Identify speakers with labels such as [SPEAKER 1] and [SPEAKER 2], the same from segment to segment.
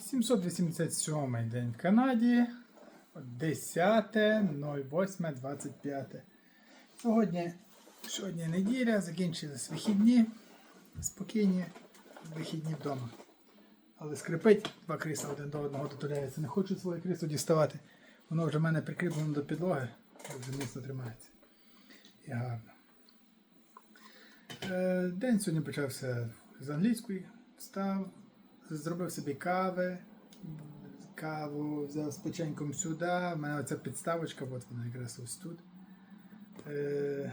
[SPEAKER 1] 787 день в Канаді. 10.08.25. Сьогодні, сьогодні неділя, закінчились вихідні. Спокійні вихідні вдома. Але скрипить, два крісла один до одного дотуляються. Не хочу своє крісло діставати. Воно вже в мене прикріплено до підлоги, вже міцно тримається. І гарно. Е, День сьогодні почався з англійської. Встав, зробив собі кави. Каву взяв з печеньком сюди. У мене оця підставочка, от вона якраз ось тут. Е,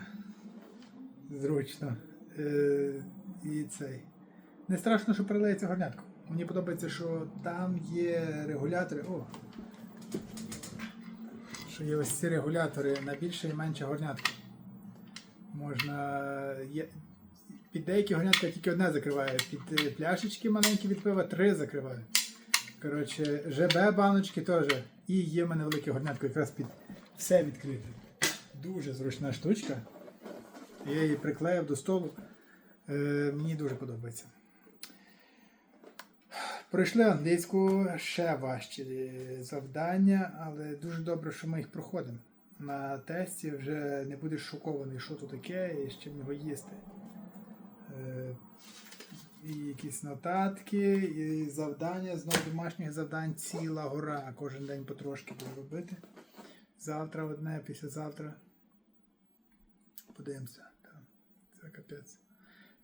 [SPEAKER 1] зручно. Е, і цей. Не страшно, що перелиється горнятко. Мені подобається, що там є регулятори. О! Що є ось ці регулятори на більше і менше горнятко. Можна. Є... Під деякі горнятка тільки одне закриває. Під е, пляшечки маленькі від пива три закриваю. Коротше, ЖБ баночки теж. І є в мене велике горнятко якраз під все відкрите. Дуже зручна штучка. Я її приклеїв до столу. Е, мені дуже подобається. Пройшли англійську ще важчі завдання, але дуже добре, що ми їх проходимо. На тесті вже не будеш шокований, що тут таке і з чим його їсти. Е, І якісь нотатки, і завдання, знову домашніх завдань ціла гора. Кожен день потрошки буду робити. Завтра одне, післязавтра. Подивимося. Це капець.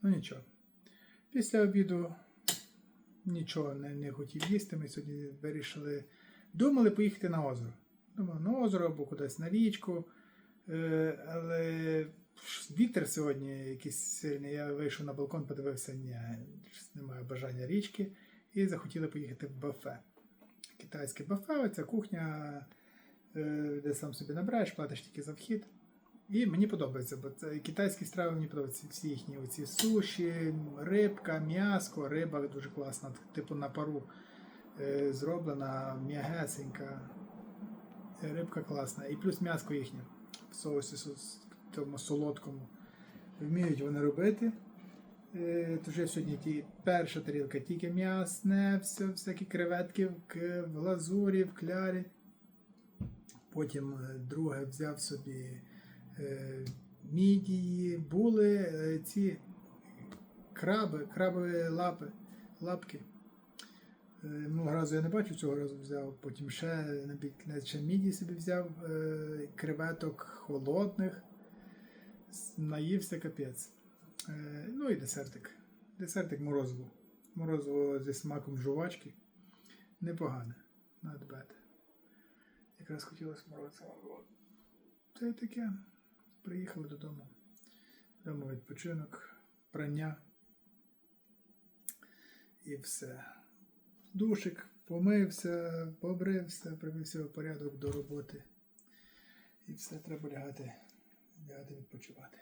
[SPEAKER 1] Ну нічого. Після обіду нічого не, не хотів їсти. Ми сьогодні вирішили. Думали поїхати на озеро. Думали на озеро або кудись на річку. Е, але вітер сьогодні якийсь сильний. Я вийшов на балкон, подивився, ні, немає бажання річки. І захотіли поїхати в бафе. Китайське бафе, це кухня, е, де сам собі набираєш, платиш тільки за вхід. І мені подобається, бо це китайські страви мені подобаються всі їхні оці суші, рибка, м'яско, риба дуже класна, типу на пару е, зроблена, м'ягесенька. Рибка класна. І плюс м'яско їхнє в соусі сос- тому солодкому. Вміють вони робити. Е, Тож я сьогодні ті, перша тарілка тільки м'ясне, все, всякі креветки в, глазурі, в клярі. Потім е, друге взяв собі е, мідії, були ці краби, крабові лапи, лапки. Минулого разу я не бачив, цього разу взяв. Потім ще ще мідії собі взяв креветок холодних. Наївся капець. Е, ну і десертик. Десертик морозиво. Морозиво зі смаком жувачки. Непогане. Not bad. Якраз хотілося морозиво. Це й таке. Приїхали додому. Вдома відпочинок, прання. І все. Душик, помився, побрився, привівся в порядок до роботи. І все, треба лягати, лягати відпочивати.